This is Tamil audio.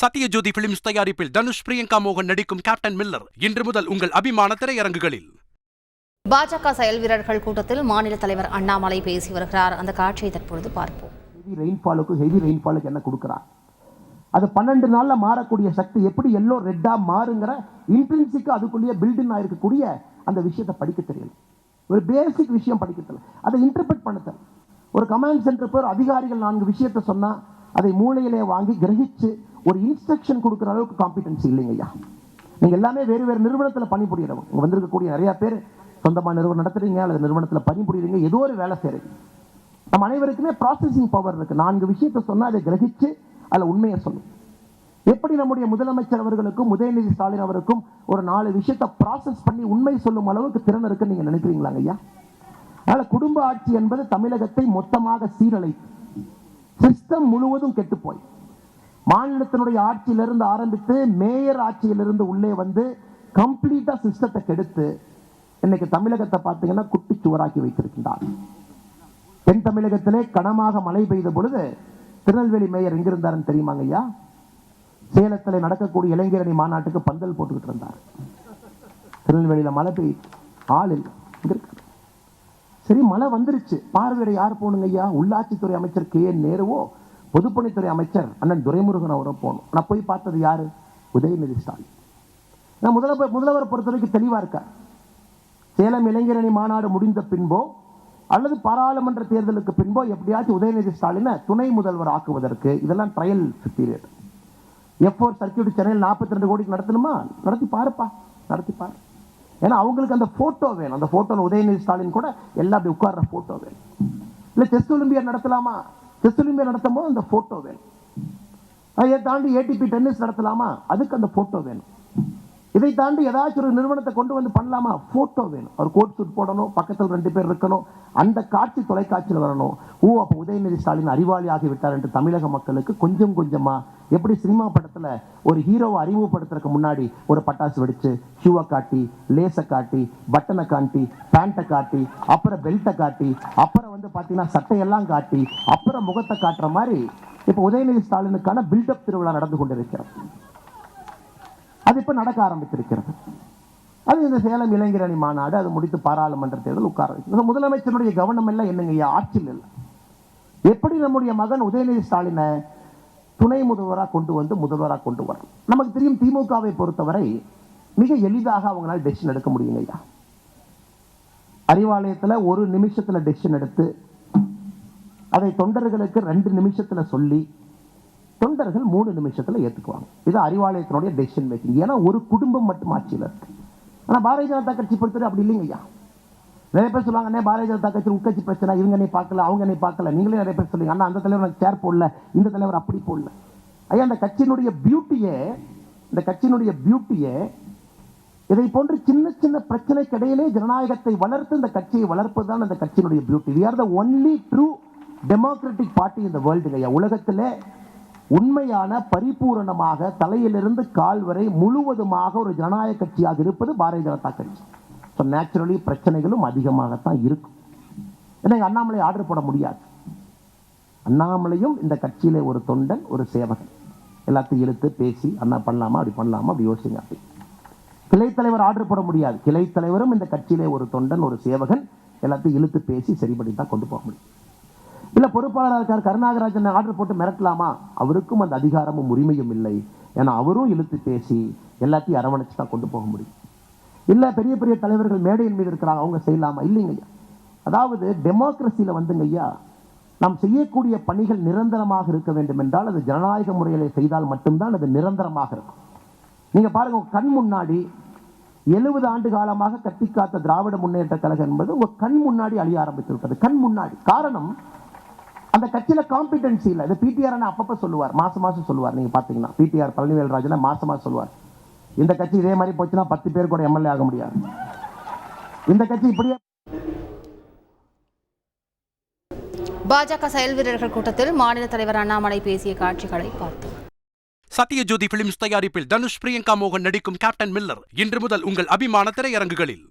சத்யஜோதி பிலிம்ஸ் தயாரிப்பில் தனுஷ் பிரியங்கா மோகன் நடிக்கும் கேப்டன் மில்லர். இன்று முதல் உங்கள் அபிமான திரையரங்குகளில். பாஜக செயல் வீரர்கள் கூட்டத்தில் மாநில தலைவர் அண்ணாமலை பேசி வருகிறார். அந்த காட்சியை தற்பொழுது பார்ப்போம். ஹெவி ரெயின்ஃபாலுக்கு ஹெவி ரெயின்ஃபாலுக்கு என்ன கொடுக்குறான் அது பன்னெண்டு நாள்ல மாறக்கூடிய சக்தி எப்படி எல்லோ ரெட்டா மாறுங்கிற இன்ட்ரின்சிக்கா அதுக்குள்ளேயே பில்டிங் ஆயிருக்கக்கூடிய அந்த விஷயத்தை படிக்க தெரியல. ஒரு பேசிக் விஷயம் படிக்க தெரியல. அதை இன்டர்பிரட் பண்ண தெரியல. ஒரு கமாண்ட் சென்டர் பேர் அதிகாரிகள் நான்கு விஷயத்தை சொன்னா அதை மூளையிலே வாங்கி கிரகிச்சு ஒரு இன்ஸ்ட்ரக்ஷன் கொடுக்குற அளவுக்கு காம்பிடன்சி இல்லைங்க ஐயா. எல்லாமே வேறு வேறு நிறுவனத்துல பணிபுரியறவங்க. இங்கே வந்திருக்கக்கூடிய நிறையா பேர் சொந்தமாக நிறுவனம் நடத்துறீங்க அல்லது நிறுவனத்துல பணிபுரியுறீங்க ஏதோ ஒரு வேலை செய்கிறீங்க நம்ம அனைவருக்குமே ப்ராசஸிங் பவர் இருக்கு. நான்கு விஷயத்தை சொன்னால் அதை கிரகிச்சு அதில் உண்மையை சொல்லும். எப்படி நம்முடைய முதலமைச்சர் அவர்களுக்கும் உதயநிதி ஸ்டாலின் அவருக்கும் ஒரு நாலு விஷயத்தை ப்ராசஸ் பண்ணி உண்மை சொல்லும் அளவுக்கு திறன் இருக்குன்னு நீங்க நினைக்கிறீங்களாங்க ஐயா? அதனால் குடும்ப ஆட்சி என்பது தமிழகத்தை மொத்தமாக சீரழை சிஸ்டம் முழுவதும் கெட்டுப்போய் மாநிலத்தினுடைய ஆட்சியிலிருந்து ஆரம்பித்து மேயர் ஆட்சியிலிருந்து உள்ளே வந்து கம்ப்ளீட்டாக சிஸ்டத்தை கெடுத்து இன்னைக்கு தமிழகத்தை பார்த்தீங்கன்னா குட்டி சுவராக்கி வைத்திருக்கின்றார். தென் தமிழகத்திலே கனமாக மழை பெய்த பொழுது திருநெல்வேலி மேயர் எங்கிருந்தாருன்னு தெரியுமாங்க ஐயா? சேலத்தில் நடக்கக்கூடிய இளைஞரணி மாநாட்டுக்கு பந்தல் போட்டுக்கிட்டு இருந்தார். திருநெல்வேலியில் மழை பெய் ஆள் இல்லை. சரி மழை வந்துருச்சு. பார்வையிட யார் போகணுங்க ஐயா? உள்ளாட்சித்துறை அமைச்சர் கே என் நேருவோ? பொதுப்பணித்துறை அமைச்சர் அண்ணன் துரைமுருகன் அவரும் போகணும். நான் போய் பார்த்தது யாரு? உதயநிதி ஸ்டாலின். நான் முதல்வர் முதல்வர் பொறுத்த வரைக்கும் தெளிவா இருக்கார். சேலம் இளைஞரணி மாநாடு முடிந்த பின்போ அல்லது பாராளுமன்ற தேர்தலுக்கு பின்போ எப்படியாச்சும் உதயநிதி ஸ்டாலினை துணை முதல்வர் ஆக்குவதற்கு இதெல்லாம் trial period F or circuit சென்னையில் நாற்பத்தி ரெண்டு கோடிக்கு நடத்தணுமா? நடத்தி பாருப்பா நடத்தி பாரு. ஏன்னா அவங்களுக்கு அந்த போட்டோ வேணும். அந்த போட்டோல உதயநிதி ஸ்டாலின் கூட எல்லா அப்படி உட்கார்ற போட்டோ வேணும். இல்லை செஸ் ஒலிம்பியர் நடத்தலாமா? செஸ் நடத்தும் போது அந்த ஃபோட்டோ வேணும். அதை தாண்டி ஏடிபி டென்னிஸ் நடத்தலாமா? அதுக்கு அந்த ஃபோட்டோ வேணும். இதை தாண்டி ஏதாச்சும் ஒரு நிறுவனத்தை கொண்டு வந்து பண்ணலாமா? ஃபோட்டோ வேணும். ஒரு கோட் சூட் போடணும் பக்கத்தில் ரெண்டு பேர் இருக்கணும் அந்த காட்சி தொலைக்காட்சியில் வரணும். ஓ அப்போ உதயநிதி ஸ்டாலின் அறிவாளி ஆகிவிட்டார் என்று தமிழக மக்களுக்கு கொஞ்சம் கொஞ்சமாக எப்படி சினிமா படத்தில் ஒரு ஹீரோவை அறிமுகப்படுத்துறதுக்கு முன்னாடி ஒரு பட்டாசு வெடித்து ஷூவை காட்டி லேஸை காட்டி பட்டனை காட்டி பேண்ட்டை காட்டி அப்புறம் பெல்ட்டை காட்டி அப்புறம் வந்து பார்த்தீங்கன்னா சட்டையெல்லாம் காட்டி அப்புறம் முகத்தை காட்டுற மாதிரி இப்போ உதயநிதி ஸ்டாலினுக்கான பில்டப் திருவிழா நடந்து கொண்டிருக்கிறது. அது இப்ப நடக்க ஆரம்பித்திருக்கிறது. அது இந்த சேலம் இளைஞரணி மாநாடு அது முடித்து பாராளுமன்ற தேர்தல் உட்கார வைக்கிறது. முதலமைச்சருடைய கவனம் எல்லாம் என்னங்க ஆட்சியில் இல்லை. எப்படி நம்முடைய மகன் உதயநிதி ஸ்டாலினை துணை முதல்வராக கொண்டு வந்து முதல்வராக கொண்டு வரணும் நமக்கு தெரியும் திமுகவை பொறுத்தவரை மிக எளிதாக அவங்களால டெசிஷன் எடுக்க முடியுங்க ஐயா. அறிவாலயத்துல ஒரு நிமிஷத்துல டெசிஷன் எடுத்து அதை தொண்டர்களுக்கு ரெண்டு நிமிஷத்துல சொல்லி தொண்டர்கள் மூணு நிமிஷத்தில் ஏற்றுக்குவாங்க இது அறிவாலயத்தினுடைய டெசிஷன் மேக்கிங் ஏன்னா ஒரு குடும்பம் மட்டும் ஆட்சியில் இருக்கு. ஆனால் பாரதிய ஜனதா கட்சி பொறுத்தவரை அப்படி இல்லைங்க ஐயா நிறைய பேர் சொல்லுவாங்க அண்ணே பாரதிய ஜனதா கட்சி உட்கட்சி பிரச்சனை. இவங்க என்னை பார்க்கல அவங்க என்னை பார்க்கல. நீங்களே நிறைய பேர் சொல்லுங்க அண்ணா அந்த தலைவர் எனக்கு சேர் போடல இந்த தலைவர் அப்படி போடல. ஐயா அந்த கட்சியினுடைய பியூட்டியே இந்த கட்சியினுடைய பியூட்டியை இதை போன்று சின்ன சின்ன பிரச்சனைக்கு இடையிலே ஜனநாயகத்தை வளர்த்து இந்த கட்சியை வளர்ப்பதுதான் அந்த கட்சியினுடைய beauty we are the only true democratic party இந்த வேர்ல்டு ஐயா உலகத்தில் உண்மையான பரிபூரணமாக தலையிலிருந்து கால் வரை முழுவதுமாக ஒரு ஜனநாயக கட்சியாக இருப்பது பாரதிய ஜனதா கட்சி. ஸோ நேச்சுரலி பிரச்சனைகளும் அதிகமாகத்தான் இருக்கும். ஏன்னா அண்ணாமலை ஆர்டர் போட முடியாது. அண்ணாமலையும் இந்த கட்சியிலே ஒரு தொண்டன் ஒரு சேவகன். எல்லாத்தையும் இழுத்து பேசி அண்ணா பண்ணலாமா அப்படி பண்ணலாமா அப்படி யோசிங்க அப்படி. கிளை தலைவர் ஆர்டர் போட முடியாது. கிளை தலைவரும் இந்த கட்சியிலே ஒரு தொண்டன் ஒரு சேவகன் எல்லாத்தையும் இழுத்து பேசி சரிபடி தான் கொண்டு போக முடியும். இல்லை பொறுப்பாளராக இருக்கார் கருணாகராஜன் ஆர்டர் போட்டு மிரட்டலாமா? அவருக்கும் அந்த அதிகாரமும் உரிமையும் இல்லை. ஏன்னா அவரும் இழுத்து பேசி எல்லாத்தையும் அரவணைச்சு தான் கொண்டு போக முடியும். இல்லை பெரிய பெரிய தலைவர்கள் மேடையின் மீது இருக்கிறாங்க அவங்க செய்யலாமா? இல்லைங்கய்யா அதாவது டெமோக்ரஸியில் வந்துங்க ஐயா நாம் செய்யக்கூடிய பணிகள் நிரந்தரமாக இருக்க வேண்டும் என்றால் அது ஜனநாயக முறையிலே செய்தால் மட்டும்தான் அது நிரந்தரமாக இருக்கும். நீங்க பாருங்க கண் முன்னாடி எழுபது ஆண்டு காலமாக கட்டி காத்த திராவிட முன்னேற்ற கழகம் என்பது உங்க கண் முன்னாடி அழிய ஆரம்பித்து கண் முன்னாடி. காரணம் அந்த கட்சியில காம்பிடன்சி இல்லை. இது பிடிஆர் அப்பப்ப சொல்லுவார். மாசம் மாசம் சொல்லுவார். நீங்க பாத்தீங்கன்னா பிடிஆர் பழனிவேல் ராஜன் மாசம் மாசம் சொல்லுவார். இந்த கட்சி இதே மாதிரி போச்சுன்னா பத்து பேர் கூட எம்எல்ஏ ஆக முடியாது. இந்த கட்சி இப்படியே பாஜக செயல் வீரர்கள் கூட்டத்தில் மாநில தலைவர் அண்ணாமலை பேசிய காட்சிகளை பார்த்தோம். சத்யஜோதி பிலிம்ஸ் தயாரிப்பில் தனுஷ் பிரியங்கா மோகன் நடிக்கும் கேப்டன் மில்லர் இன்று முதல் உங்கள் அபிமான திரையரங்குகளில்.